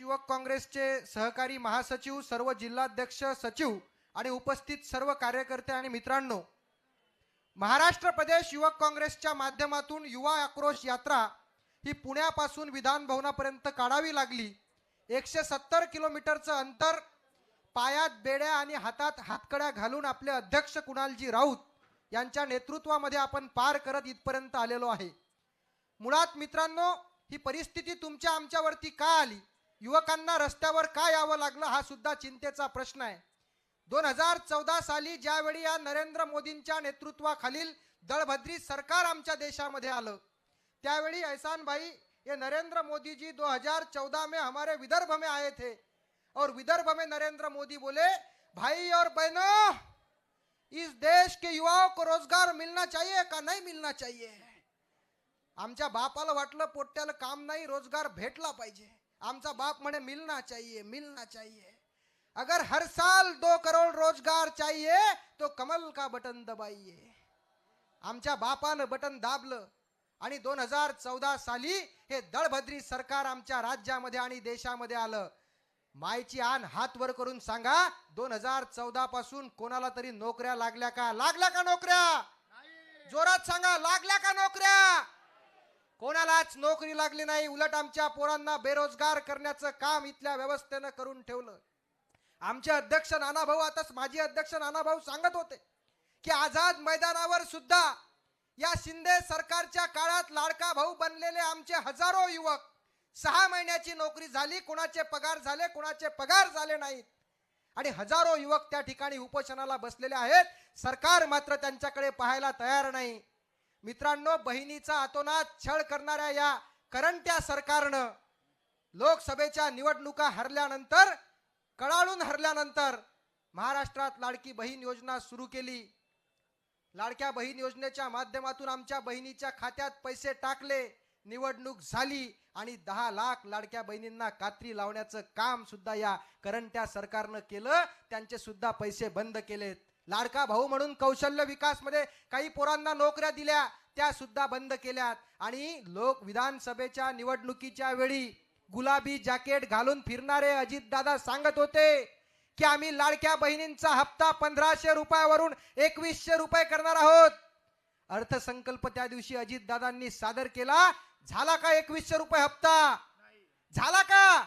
युवक काँग्रेसचे सहकारी महासचिव सर्व जिल्हाध्यक्ष सचिव आणि उपस्थित सर्व कार्यकर्ते आणि मित्रांनो महाराष्ट्र प्रदेश युवक काँग्रेसच्या माध्यमातून युवा आक्रोश यात्रा ही पुण्यापासून विधान भवनापर्यंत काढावी लागली. एकशे सत्तर किलोमीटरचं अंतर पायात बेड्या आणि हातात हातकड्या घालून आपले अध्यक्ष कुणालजी राऊत यांच्या नेतृत्वामध्ये आपण पार करत इथपर्यंत आलेलो आहे. मुळात मित्रांनो ही परिस्थिती तुमच्या आमच्यावरती का आली? युवकांना रस्त्यावर का यावं लागलं हा सुद्धा चिंतेचा प्रश्न आहे. दोन हजार चौदा साली ज्यावेळी या नरेंद्र मोदींच्या नेतृत्वाखालील दळभद्री सरकार आमच्या देशामध्ये आलं त्यावेळी एहसान भाई ये नरेंद्र मोदी जी 2014 में हमारे विदर्भ में आए थे. और विदर्भ में नरेंद्र मोदी बोले भाई और बहनों इस देश के युवाओं को रोजगार मिलना चाहिए का नहीं मिलना चाहिए? आमच्या बापाला वाटलं पोट्याला काम नाही रोजगार भेटला पाहिजे. आमचा बाप म्हणे मिलना चाहिए मिलना चाहिए. अगर हर साल दो करोड़ रोजगार चाहिए तो कमल का बटन दबाइए. आमच्या बापानं बटन दाबलं आणि दोन हजार चौदा साली हे दळभद्री सरकार आमच्या राज्यामध्ये आणि देशामध्ये आलं. मायची आण हात वर करून सांगा दोन हजार चौदा पासून कोणाला तरी नोकऱ्या लागल्या का? लागल्या का नोकऱ्या? जोरात सांगा लागल्या का कोणालाच नोकरी लागली नाही उलट आमच्या पोरांना बेरोजगार करण्याचं काम इथल्या व्यवस्थेनं करून ठेवलं. आमचे अध्यक्ष नानाभाऊ आताच माजी अध्यक्ष नानाभाऊ सांगत होते की आझाद मैदानावर सुद्धा या शिंदे सरकारच्या काळात लाडका भाऊ बनलेले आमचे हजारो युवक सहा महिन्याची नोकरी झाली कुणाचे पगार झाले कुणाचे पगार झाले नाहीत. आणि हजारो युवक त्या ठिकाणी उपोषणाला बसलेले आहेत. सरकार मात्र त्यांच्याकडे पाहायला तयार नाही. मित्रांनो बहिणीचा अतोनात छळ करणाऱ्या या करंट्या सरकारनं लोकसभेच्या निवडणुका हरल्यानंतर कळाळून हरल्यानंतर महाराष्ट्रात लाडकी बहीण योजना सुरू केली. लाडक्या बहीण योजनेच्या माध्यमातून आमच्या बहिणीच्या खात्यात पैसे टाकले निवडणूक झाली आणि दहा लाख लाडक्या बहिणींना कात्री लावण्याचं काम सुद्धा या करंट्या सरकारनं केलं. त्यांचे सुद्धा पैसे बंद केलेत. लाडका भाऊ म्हणून कौशल्य विकासमध्ये काही पोरांना नोकऱ्या दिल्या त्या सुद्धा बंद केल्यात. आणि लोक विधानसभेच्या निवडणुकीच्या वेळी गुलाबी जॅकेट घालून फिरणारे अजितदादा सांगत होते की आम्ही लाडक्या बहिणींचा हप्ता पंधराशे रुपयावरून एकवीसशे रुपये करणार आहोत. अर्थसंकल्प त्या दिवशी अजितदादांनी सादर केला. झाला का एकवीसशे रुपये हप्ता? झाला का?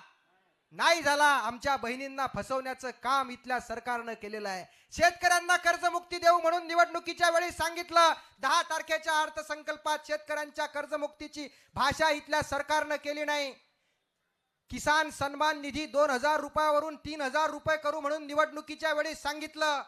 नाही झाला आमच्या बहिणींना फसवण्याचं काम इथल्या सरकारनं केलेलं आहे. शेतकऱ्यांना कर्जमुक्ती देऊ म्हणून निवडणुकीच्या वेळी सांगितलं दहा तारखेच्या अर्थसंकल्पात शेतकऱ्यांच्या कर्जमुक्तीची भाषा इथल्या सरकारनं केली नाही. किसान सन्मान निधी दोन हजार रुपयावरून तीन हजार रुपये करू म्हणून निवडणुकीच्या वेळी सांगितलं.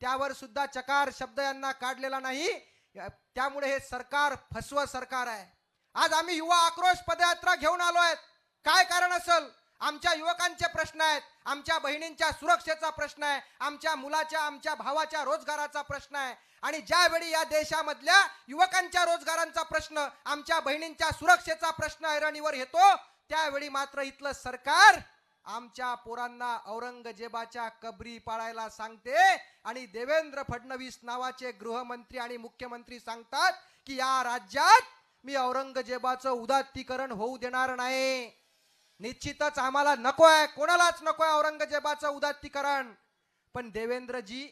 त्यावर सुद्धा चकार शब्द यांना काढलेला नाही. त्यामुळे हे सरकार फसव सरकार आहे. आज आम्ही युवा आक्रोश पदयात्रा घेऊन आलो आहेत काय कारण असेल? आमच्या युवकांचे प्रश्न आहेत आमच्या बहिणींच्या सुरक्षेचा प्रश्न आहे आमच्या मुलाच्या आमच्या भावाच्या रोजगाराचा प्रश्न आहे. आणि ज्यावेळी या देशामधल्या युवकांच्या रोजगारांचा प्रश्न आमच्या बहिणींच्या सुरक्षेचा प्रश्न ऐरणीवर येतो त्यावेळी मात्र इथलं सरकार आमच्या पोरांना औरंगजेबाच्या कबरी पाळायला सांगते. आणि देवेंद्र फडणवीस नावाचे गृहमंत्री आणि मुख्यमंत्री सांगतात की या राज्यात मी औरंगजेबाचं उदात्तीकरण होऊ देणार नाही. निश्चितच आम्हाला नको आहे कोणालाच नको आहे औरंगजेबाचं उदात्तीकरण. पण देवेंद्रजी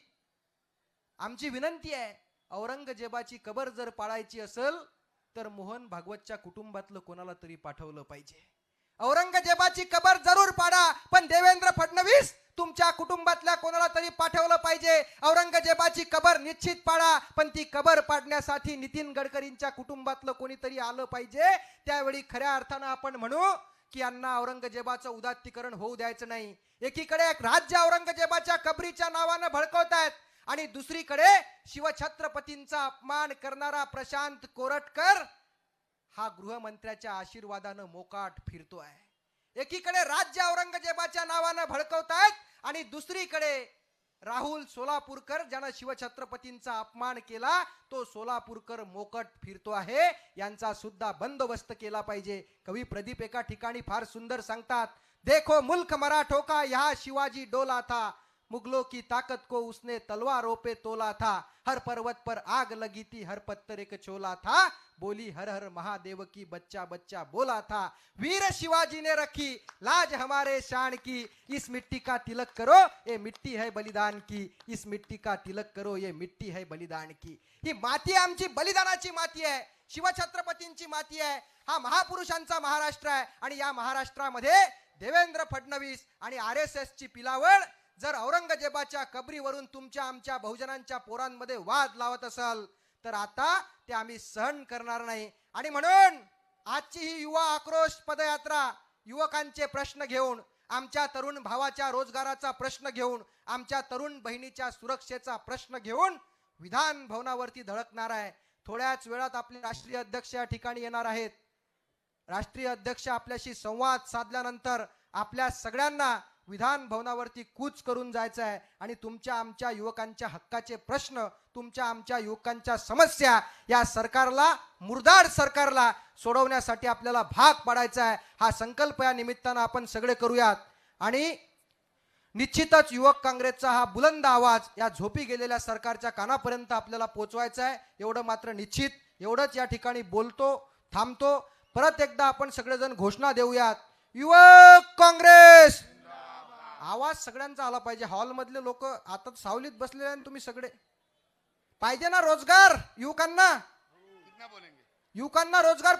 आमची विनंती आहे औरंगजेबाची कबर जर पाळायची असेल तर मोहन भागवतच्या कुटुंबातलं कोणाला तरी पाठवलं पाहिजे. औरंगजेबाची कबर जरूर पाडा पण देवेंद्र फडणवीस तुमच्या कुटुंबातल्या कोणाला तरी पाठवलं पाहिजे. औरंगजेबाची कबर निश्चित पाडा पण ती कबर पाडण्यासाठी नितीन गडकरींच्या कुटुंबातलं कोणीतरी आलं पाहिजे. त्यावेळी खऱ्या अर्थानं आपण म्हणू की यांना औरंगजेबाचं उदात्तीकरण होऊ द्यायचं नाही. एकीकडे एक राज्य औरंगजेबाच्या कबरीच्या नावानं भडकवतायत आणि दुसरीकडे शिवछत्रपतींचा अपमान करणारा प्रशांत कोरटकर हा गृहमंत्र्याच्या आशीर्वादानं मोकाट फिरतो आहे एकीकडे राज्य औरंगजेबाच्या नावानं भडकवतायत आणि दुसरीकडे राहुल सोलापूरकर ज्यानं शिवछत्रपतींचा अपमान केला तो सोलापूरकर मोकट फिरतो आहे. यांचा सुद्धा बंदोबस्त केला पाहिजे. कवी प्रदीप एका ठिकाणी फार सुंदर सांगतात देखो मुल्क मराठो का यहाँ शिवाजी डोला था मुगलों की ताकत को उसने तलवारों पे तोला था। हर पर्वत पर आग लगी थी हर पत्थर एक चोला था। बोली हर हर महादेव की बच्चा बच्चा बोला था। वीर शिवाजी ने रखी लाज हमारे शान की। इस मिट्टी का तिलक करो ये मिट्टी है बलिदान की। इस मिट्टी का तिलक करो ये मिट्टी है बलिदान की। ही माती आमची बलिदानाची माती आहे शिवछत्रपतींची माती आहे हा महापुरुषांचा महाराष्ट्र आहे. आणि या महाराष्ट्रामध्ये देवेंद्र फडणवीस आणि आर एस ची पिलावळ जर औरंगजेबाच्या कबरीवरून तुमच्या आमच्या बहुजनांच्या पोरांमध्ये वाद लावत असाल तर आता ते आम्ही सहन करणार नाही. आणि म्हणून आजची ही युवा आक्रोश पदयात्रा युवकांचे प्रश्न घेऊन आमच्या तरुण भावाच्या रोजगाराचा प्रश्न घेऊन आमच्या तरुण बहिणीच्या सुरक्षेचा प्रश्न घेऊन विधान भवनावरती धडकणार आहे. थोड्याच वेळात आपले राष्ट्रीय अध्यक्ष या ठिकाणी येणार आहेत. राष्ट्रीय अध्यक्ष आपल्याशी संवाद साधल्यानंतर आपल्या सगळ्यांना विधान भवनावरती कूच करून जायचं आहे आणि तुमच्या आमच्या युवकांच्या हक्काचे प्रश्न तुमच्या आमच्या युवकांच्या समस्या या सरकारला मुर्दाड सरकारला सोडवण्यासाठी आपल्याला भाग पाडायचा आहे. हा संकल्प या निमित्तानं आपण सगळे करूयात. आणि निश्चितच युवक काँग्रेसचा हा बुलंद आवाज या झोपी गेलेल्या सरकारच्या कानापर्यंत आपल्याला पोचवायचा आहे. एवढं मात्र निश्चित. एवढंच या ठिकाणी बोलतो थांबतो. परत एकदा आपण सगळेजण घोषणा देऊयात. युवक काँग्रेस! आवाज सगळ्यांचा आला पाहिजे. हॉलमधले लोक आता सावलीत बसलेले तुम्ही सगळे. पाहिजे ना रोजगार युवकांना. युवकांना रोजगार